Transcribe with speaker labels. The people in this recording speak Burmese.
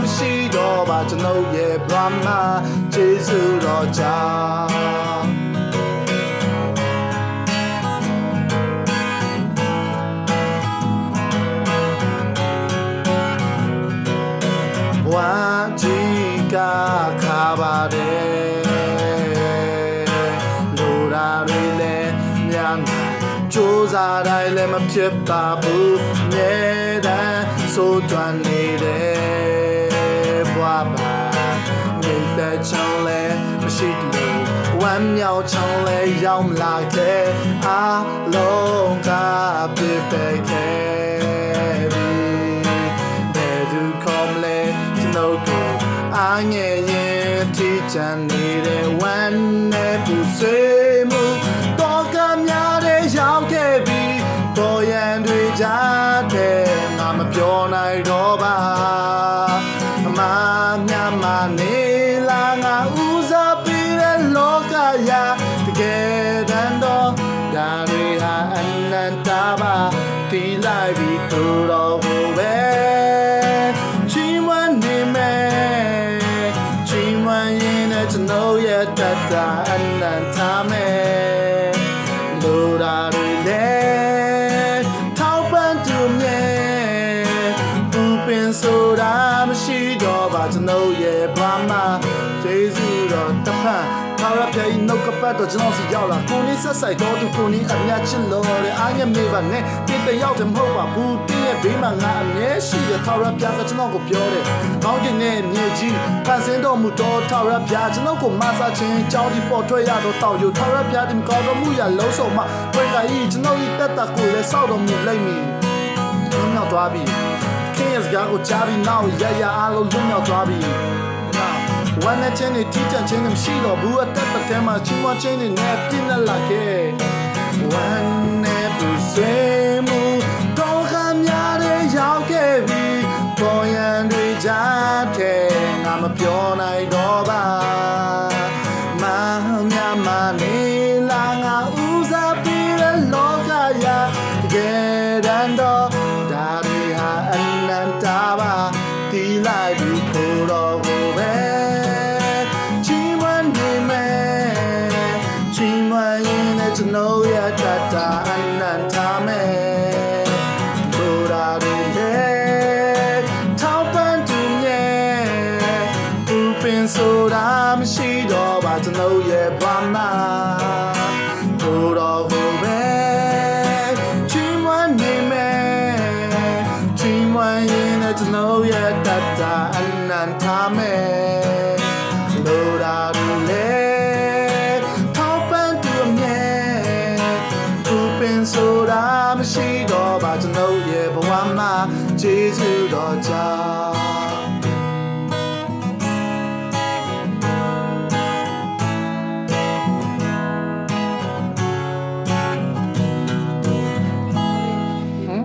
Speaker 1: မရှိတော့ပါကျွန်ုပ်ရဲ့ဘာမှကျေးဇူးတော်ကြောင့်ဝါကြီးကခါပါတယ်လူရာတွေလည်းညံကြိုးစားတိုင်းလည်းမဖြစ်ပါဘူးမြဲတမ်းဆိုးကြွနေတယ် ဘွားပါမြေသက်ချောင်းလည်းမရှိလို့ဝမ်းမြောက်ချောင်းလည်းရောက်မလာခဲ့အားလုံးကပြစ်ပယ်ခဲ့ပြီဘယ်သူခေါ်မလဲကျွန်တော်ကိုအားငယ်ရင်ထိချန်နေတဲ့ဝမ်းနဲ့ပူဆွေးမှုတော့ကများတဲ့ရောက်ခဲ့ပြီပေါ်ရန်တွေကြားတဲ့ငါမပြောနိုင်တော့ပါ လိုက်ပြီးသူတော်ကိုပဲချီးမွမ်းနေမယ်ချီးမွမ်းရင်လည်းကျွန်တော်ရဲ့တတ်တာအနန္တမယ်လိုရာတွေလည်းထောက်ပံ့သူမြဲပူပင်ဆိုတာမရှိတော့ပါကျွန်တော်ရဲ့ဘာမှကျေးဇူးတော်တစ်ဖက်ထာဝရဘုရား၏နှုတ်ကပတ်တော်ကျွန်တော်စီရောက်လာကိုနေဆက်ဆိုင်တော်သူကိုနေအမြတ်ချစ်လို့တဲ့အားရမေပါနဲ့ တိတယောက်တည်းမဟုတ်ပါဘူးတင်းရဲ့ဘေးမှာငါအမြဲရှိတဲ့ထာဝရဘုရားကကျွန်တော်ကိုပြောတယ်။ကောင်းကင်နဲ့မြေကြီးဖန်ဆင်းတော်မူတော်ထာဝရဘုရားကျွန်တော်ကိုမဆာခြင်းကြောင်းဒီပေါ်ထွက်ရတော့တောက်ယူထာဝရဘုရားဒီကောင်းတော်မူရာလုံးစုံမှာဝေကဤကျွန်တော်ဤတက်တာကိုလည်းစောက်တော်မူလိမ့်မည်။လွတ်မြောက်သွားပြီ။ King is God ကိုကြားပြီးနောက်ရရအားလုံးလွတ်မြောက်သွားပြီ။ Now ဝမ်းနဲ့ချင်းနဲ့ထိချချင်းနဲ့မရှိတော့ဘူးအသက်တစ်ထဲမှာချီးမွမ်းခြင်းနဲ့နဲ့ပြင်းလာခဲ့ဝမ်း တဲ့ငါမပြောနိုင်တော့ပါမမြမနေလာငါဦးစားပေးတဲ့လောကရာတကယ်တမ်းတော့ဒါတွေဟာအနန္တပါတီးလိုက်ပြီးကိုယ်တော်ကိုပဲချီးမွမ်းနေမယ်ချီးမွမ်းရင်လည်းကျွန်တော်ရတတ်တာအနန္တမယ်ကိုယ်တော်တွေ ချီးမွမ်းရင်လည်းကျွန်တော်ရဲ့တတ်တာအနန္တမယ်လိုရာတွေလည်းထောက်ပံ့သူအမြဲသူ